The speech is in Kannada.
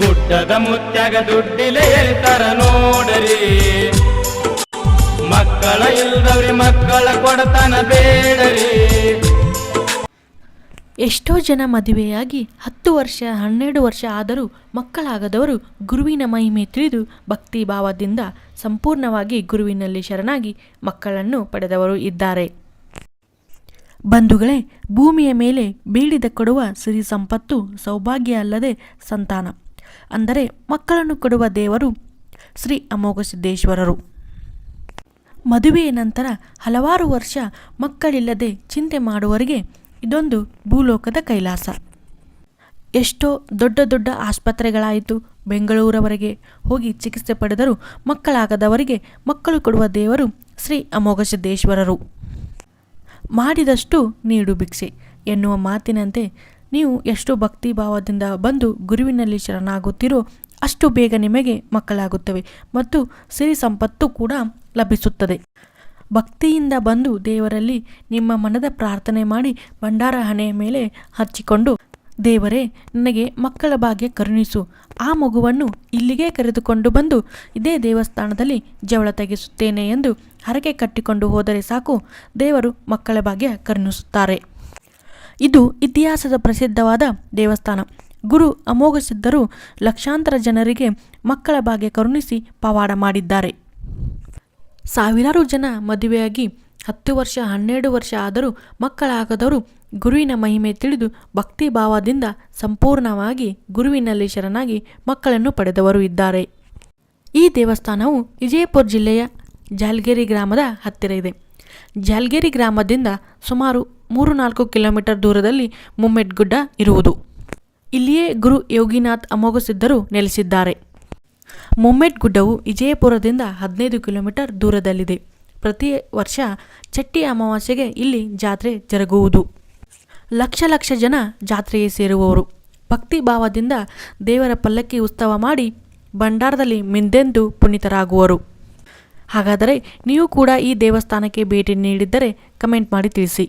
ಗುಡ್ಡದ ಮುತ್ಯಾಗ ದುಡ್ಡಿಲೆ ಎಳಿತಾರ ನೋಡರಿ. ಮಕ್ಕಳ ಇಲ್ದವ್ರಿ ಮಕ್ಕಳ ಕೊಡತನ ಬೇಡರಿ. ಎಷ್ಟೋ ಜನ ಮದುವೆಯಾಗಿ ಹತ್ತು ವರ್ಷ, ಹನ್ನೆರಡು ವರ್ಷ ಆದರೂ ಮಕ್ಕಳಾಗದವರು ಗುರುವಿನ ಮಹಿಮೆ ತಿಳಿದು ಭಕ್ತಿ ಭಾವದಿಂದ ಸಂಪೂರ್ಣವಾಗಿ ಗುರುವಿನಲ್ಲಿ ಶರಣಾಗಿ ಮಕ್ಕಳನ್ನು ಪಡೆದವರು ಇದ್ದಾರೆ. ಬಂಧುಗಳೇ, ಭೂಮಿಯ ಮೇಲೆ ಬೀಳಿದ ಕೊಡುವ ಸಿರಿ ಸಂಪತ್ತು ಸೌಭಾಗ್ಯ ಅಲ್ಲದೆ ಸಂತಾನ. ಅಂದರೆ ಮಕ್ಕಳನ್ನು ಕೊಡುವ ದೇವರು ಶ್ರೀ ಅಮೋಘ ಸಿದ್ದೇಶ್ವರರು ಮದುವೆಯ ನಂತರ ಹಲವಾರು ವರ್ಷ ಮಕ್ಕಳಿಲ್ಲದೆ ಚಿಂತೆ ಮಾಡುವವರಿಗೆ ಇದೊಂದು ಭೂಲೋಕದ ಕೈಲಾಸ. ಎಷ್ಟೋ ದೊಡ್ಡ ದೊಡ್ಡ ಆಸ್ಪತ್ರೆಗಳಾಯಿತು. ಬೆಂಗಳೂರವರೆಗೆ ಹೋಗಿ ಚಿಕಿತ್ಸೆ ಪಡೆದರೂ ಮಕ್ಕಳಾಗದವರಿಗೆ ಮಕ್ಕಳು ಕೊಡುವ ದೇವರು ಶ್ರೀ ಅಮೋಘ ಸಿದ್ದೇಶ್ವರರು ಮಾಡಿದಷ್ಟು ನೀಡು ಭಿಕ್ಷೆ ಎನ್ನುವ ಮಾತಿನಂತೆ ನೀವು ಎಷ್ಟು ಭಕ್ತಿ ಭಾವದಿಂದ ಬಂದು ಗುರುವಿನಲ್ಲಿ ಶರಣಾಗುತ್ತೀರೋ ಅಷ್ಟು ಬೇಗ ನಿಮಗೆ ಮಕ್ಕಳಾಗುತ್ತವೆ ಮತ್ತು ಸಿರಿ ಸಂಪತ್ತು ಕೂಡ ಲಭಿಸುತ್ತದೆ. ಭಕ್ತಿಯಿಂದ ಬಂದು ದೇವರಲ್ಲಿ ನಿಮ್ಮ ಮನದ ಪ್ರಾರ್ಥನೆ ಮಾಡಿ ಭಂಡಾರ ಹಣೆಯ ಮೇಲೆ ಹಚ್ಚಿಕೊಂಡು, ದೇವರೇ, ನನಗೆ ಮಕ್ಕಳ ಭಾಗ್ಯ ಕರುಣಿಸು. ಆ ಮಗುವನ್ನು ಇಲ್ಲಿಗೆ ಕರೆದುಕೊಂಡು ಬಂದು ಇದೇ ದೇವಸ್ಥಾನದಲ್ಲಿ ಜವಳ ತೆಗೆಸುತ್ತೇನೆ ಎಂದು ಹರಕೆ ಕಟ್ಟಿಕೊಂಡು ಹೋದರೆ ಸಾಕು, ದೇವರು ಮಕ್ಕಳ ಭಾಗ್ಯ ಕರುಣಿಸುತ್ತಾರೆ. ಇದು ಇತಿಹಾಸದ ಪ್ರಸಿದ್ಧವಾದ ದೇವಸ್ಥಾನ. ಗುರು ಅಮೋಘ ಸಿದ್ಧರು ಲಕ್ಷಾಂತರ ಜನರಿಗೆ ಮಕ್ಕಳ ಭಾಗ್ಯ ಕರುಣಿಸಿ ಪವಾಡ ಮಾಡಿದ್ದಾರೆ. ಸಾವಿರಾರು ಜನ ಮದುವೆಯಾಗಿ ಹತ್ತು ವರ್ಷ, ಹನ್ನೆರಡು ವರ್ಷ ಆದರೂ ಮಕ್ಕಳಾಗದವರು ಗುರುವಿನ ಮಹಿಮೆ ತಿಳಿದು ಭಕ್ತಿ ಭಾವದಿಂದ ಸಂಪೂರ್ಣವಾಗಿ ಗುರುವಿನಲ್ಲಿ ಶರಣಾಗಿ ಮಕ್ಕಳನ್ನು ಪಡೆದವರು ಇದ್ದಾರೆ. ಈ ದೇವಸ್ಥಾನವು ವಿಜಯಪುರ ಜಿಲ್ಲೆಯ ಜಾಲ್ಗೇರಿ ಗ್ರಾಮದ ಹತ್ತಿರ ಇದೆ. ಜಾಲ್ಗೇರಿ ಗ್ರಾಮದಿಂದ ಸುಮಾರು ಮೂರು ನಾಲ್ಕು ಕಿಲೋಮೀಟರ್ ದೂರದಲ್ಲಿ ಮುಮ್ಮೆಟ್ಗುಡ್ಡ ಇರುವುದು. ಇಲ್ಲಿಯೇ ಗುರು ಯೋಗಿನಾಥ್ ಅಮೋಘ ಸಿದ್ಧರು ನೆಲೆಸಿದ್ದಾರೆ. ಗುಡ್ಡವು ವಿಜಯಪುರದಿಂದ ಹದಿನೈದು ಕಿಲೋಮೀಟರ್ ದೂರದಲ್ಲಿದೆ. ಪ್ರತಿ ವರ್ಷ ಚಟ್ಟಿ ಅಮಾವಾಸ್ಯೆಗೆ ಇಲ್ಲಿ ಜಾತ್ರೆ ಜರುಗುವುದು. ಲಕ್ಷ ಲಕ್ಷ ಜನ ಜಾತ್ರೆಗೆ ಸೇರುವವರು. ಭಕ್ತಿ ಭಾವದಿಂದ ದೇವರ ಪಲ್ಲಕ್ಕಿ ಉತ್ಸವ ಮಾಡಿ ಭಂಡಾರದಲ್ಲಿ ಮಿಂದೆಂದು ಪುನೀತರಾಗುವರು. ಹಾಗಾದರೆ ನೀವು ಕೂಡ ಈ ದೇವಸ್ಥಾನಕ್ಕೆ ಭೇಟಿ ನೀಡಿದ್ದರೆ ಕಮೆಂಟ್ ಮಾಡಿ ತಿಳಿಸಿ.